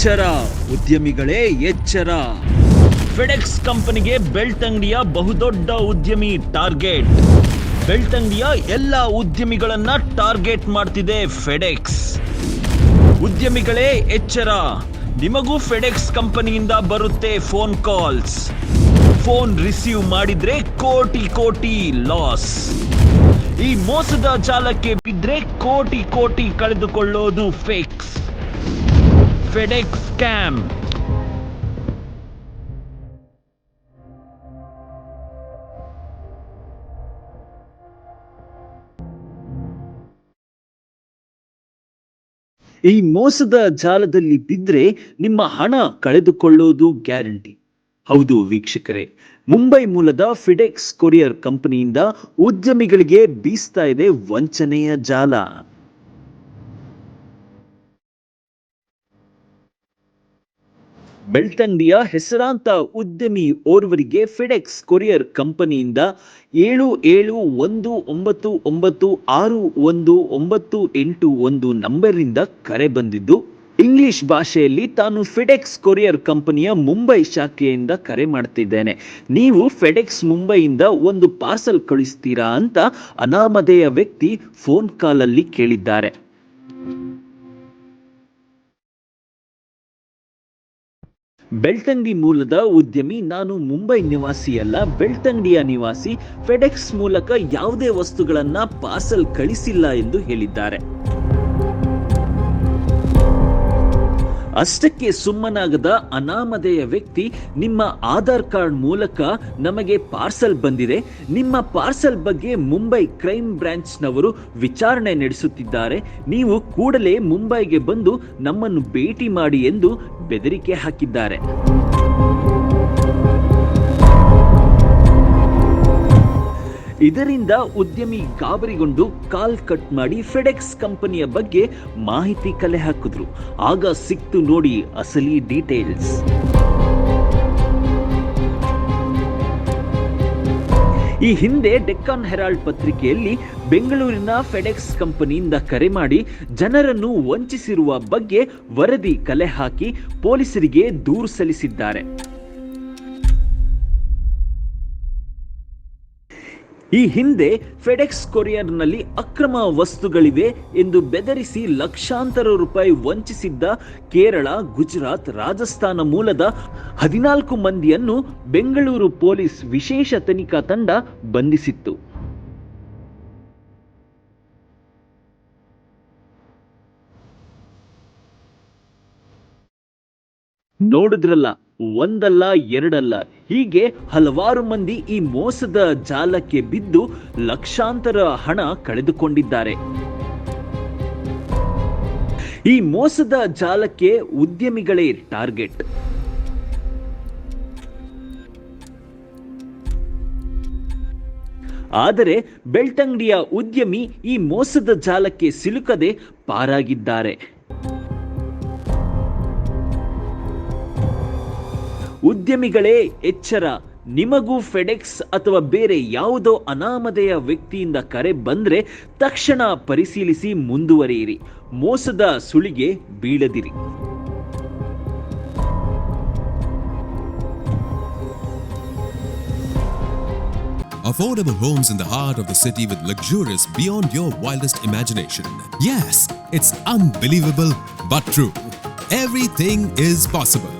ಎಚ್ಚರ. ಉದ್ಯಮಿಗಳೇ ಎಚ್ಚರ. ಫೆಡೆಕ್ಸ್ ಕಂಪನಿಗೆ ಬೆಳ್ತಂಗಡಿಯ ಬಹುದೊಡ್ಡ ಉದ್ಯಮಿ ಟಾರ್ಗೆಟ್. ಬೆಳ್ತಂಗಡಿಯ ಎಲ್ಲ ಉದ್ಯಮಿಗಳನ್ನ ಟಾರ್ಗೆಟ್ ಮಾಡ್ತಿದೆ ಫೆಡೆಕ್ಸ್ ಉದ್ಯಮಿಗಳೇ ಎಚ್ಚರ. ನಿಮಗೂ ಫೆಡೆಕ್ಸ್ ಕಂಪನಿಯಿಂದ ಬರುತ್ತೆ ಫೋನ್ ಕಾಲ್ಸ್ ಫೋನ್ ರಿಸೀವ್ ಮಾಡಿದ್ರೆ ಕೋಟಿ ಕೋಟಿ ಲಾಸ್ ಈ ಮೋಸದ ಜಾಲಕ್ಕೆ ಬಿದ್ರೆ ಕೋಟಿ ಕೋಟಿ ಕಳೆದುಕೊಳ್ಳೋದು ಫೇಕ್ಸ್ ಫೆಡೆಕ್ಸ್ scam. ಈ ಮೋಸದ ಜಾಲದಲ್ಲಿ ಬಿದ್ದರೆ ನಿಮ್ಮ ಹಣ ಕಳೆದುಕೊಳ್ಳೋದು ಗ್ಯಾರಂಟಿ ಹೌದು ವೀಕ್ಷಕರೇ, ಮುಂಬೈ ಮೂಲದ ಫಿಡೆಕ್ಸ್ ಕೊರಿಯರ್ ಕಂಪನಿಯಿಂದ ಉದ್ಯಮಿಗಳಿಗೆ ಬೀಸ್ತಾ ಇದೆ ವಂಚನೆಯ ಜಾಲ ಬೆಳ್ತಂಡಿಯ ಹೆಸರಾಂತ ಉದ್ಯಮಿ ಓರ್ವರಿಗೆ ಫಿಡೆಕ್ಸ್ ಕೊರಿಯರ್ ಕಂಪನಿಯಿಂದ ಏಳು ಏಳು ಒಂದು ಒಂಬತ್ತು ಒಂಬತ್ತು ಆರು ಒಂದು ಒಂಬತ್ತು ಎಂಟು ಒಂದು ನಂಬರಿಂದ ಕರೆ ಬಂದಿದ್ದು, ಇಂಗ್ಲಿಷ್ ಭಾಷೆಯಲ್ಲಿ ತಾನು ಫೆಡೆಕ್ಸ್ ಕೊರಿಯರ್ ಕಂಪನಿಯ ಮುಂಬೈ ಶಾಖೆಯಿಂದ ಕರೆ ಮಾಡ್ತಿದ್ದೇನೆ. ನೀವು ಫೆಡೆಕ್ಸ್ ಮುಂಬೈಯಿಂದ ಒಂದು ಪಾರ್ಸಲ್ ಕಳಿಸ್ತೀರಾ ಅಂತ ಅನಾಮಧೇಯ ವ್ಯಕ್ತಿ ಫೋನ್ ಕಾಲಲ್ಲಿ ಕೇಳಿದ್ದಾರೆ. ಬೆಳ್ತಂಗಡಿ ಮೂಲದ ಉದ್ಯಮಿ, ನಾನು ಮುಂಬೈ ನಿವಾಸಿಯಲ್ಲ ಬೆಳ್ತಂಗಡಿಯ ನಿವಾಸಿ ಫೆಡೆಕ್ಸ್ ಮೂಲಕ ಯಾವುದೇ ವಸ್ತುಗಳನ್ನ ಪಾರ್ಸಲ್ ಕಳಿಸಿಲ್ಲ ಎಂದು ಹೇಳಿದ್ದಾರೆ. ಅಷ್ಟಕ್ಕೆ ಸುಮ್ಮನಾಗದ ಅನಾಮಧೇಯ ವ್ಯಕ್ತಿ, ನಿಮ್ಮ ಆಧಾರ್ ಕಾರ್ಡ್ ಮೂಲಕ ನಮಗೆ ಪಾರ್ಸಲ್ ಬಂದಿದೆ. ನಿಮ್ಮ ಪಾರ್ಸಲ್ ಬಗ್ಗೆ ಮುಂಬೈ ಕ್ರೈಮ್ ಬ್ರಾಂಚ್ನವರು ವಿಚಾರಣೆ ನಡೆಸುತ್ತಿದ್ದಾರೆ. ನೀವು ಕೂಡಲೇ ಮುಂಬೈಗೆ ಬಂದು ನಮ್ಮನ್ನು ಭೇಟಿ ಮಾಡಿ ಎಂದು ಬೆದರಿಕೆ ಹಾಕಿದ್ದಾರೆ. ಇದರಿಂದ ಉದ್ಯಮಿ ಗಾಬರಿಗೊಂಡು ಕಾಲ್ ಕಟ್ ಮಾಡಿ ಫೆಡೆಕ್ಸ್ ಕಂಪನಿಯ ಬಗ್ಗೆ ಮಾಹಿತಿ ಕಲೆ ಹಾಕಿದ್ರು. ಆಗ ಸಿಕ್ತು ನೋಡಿ ಅಸಲಿ ಡೀಟೇಲ್ಸ್. ಈ ಹಿಂದೆ ಡೆಕ್ಕಾನ್ ಹೆರಾಲ್ಡ್ ಪತ್ರಿಕೆಯಲ್ಲಿ ಬೆಂಗಳೂರಿನ ಫೆಡೆಕ್ಸ್ ಕಂಪನಿಯಿಂದ ಕರೆ ಮಾಡಿ ಜನರನ್ನು ವಂಚಿಸಿರುವ ಬಗ್ಗೆ ವರದಿ ಕಲೆ ಹಾಕಿ ಪೊಲೀಸರಿಗೆ ದೂರು ಸಲ್ಲಿಸಿದ್ದಾರೆ. ಈ ಹಿಂದೆ ಫೆಡೆಕ್ಸ್ ಕೊರಿಯರ್ನಲ್ಲಿ ಅಕ್ರಮ ವಸ್ತುಗಳಿವೆ ಎಂದು ಬೆದರಿಸಿ ಲಕ್ಷಾಂತರ ರೂಪಾಯಿ ವಂಚಿಸಿದ್ದ ಕೇರಳ, ಗುಜರಾತ್, ರಾಜಸ್ಥಾನ ಮೂಲದ ಹದಿನಾಲ್ಕು ಮಂದಿಯನ್ನು ಬೆಂಗಳೂರು ಪೊಲೀಸ್ ವಿಶೇಷ ತನಿಖಾ ತಂಡ ಬಂಧಿಸಿತ್ತು. ನೋಡಿದ್ರಲ್ಲ ಒಂದಲ್ಲ, ಎರಡಲ್ಲ. ಹೀಗೆ ಹಲವಾರು ಮಂದಿ ಈ ಮೋಸದ ಜಾಲಕ್ಕೆ ಬಿದ್ದು ಲಕ್ಷಾಂತರ ಹಣ ಕಳೆದುಕೊಂಡಿದ್ದಾರೆ. ಈ ಮೋಸದ ಜಾಲಕ್ಕೆ ಉದ್ಯಮಿಗಳೇ ಟಾರ್ಗೆಟ್. ಆದರೆ ಬೆಳ್ತಂಗಡಿಯ ಉದ್ಯಮಿ ಈ ಮೋಸದ ಜಾಲಕ್ಕೆ ಸಿಲುಕದೆ ಪಾರಾಗಿದ್ದಾರೆ. ಉದ್ಯಮಿಗಳೇ ಎಚ್ಚರ ನಿಮಗೂ ಫೆಡೆಕ್ಸ್ ಅಥವಾ ಬೇರೆ ಯಾವುದೋ ಅನಾಮಧೇಯ ವ್ಯಕ್ತಿಯಿಂದ ಕರೆ ಬಂದ್ರೆ ತಕ್ಷಣ ಪರಿಶೀಲಿಸಿ ಮುಂದುವರಿಯಿರಿ ಮೋಸದ ಸುಳಿಗೆ ಬೀಳದಿರಿ Affordable homes in the heart of the city with luxurious beyond your wildest imagination. Yes, it's unbelievable but true. Everything is possible.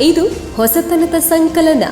ಇದು ಹೊಸತನದ ಸಂಕಲನ.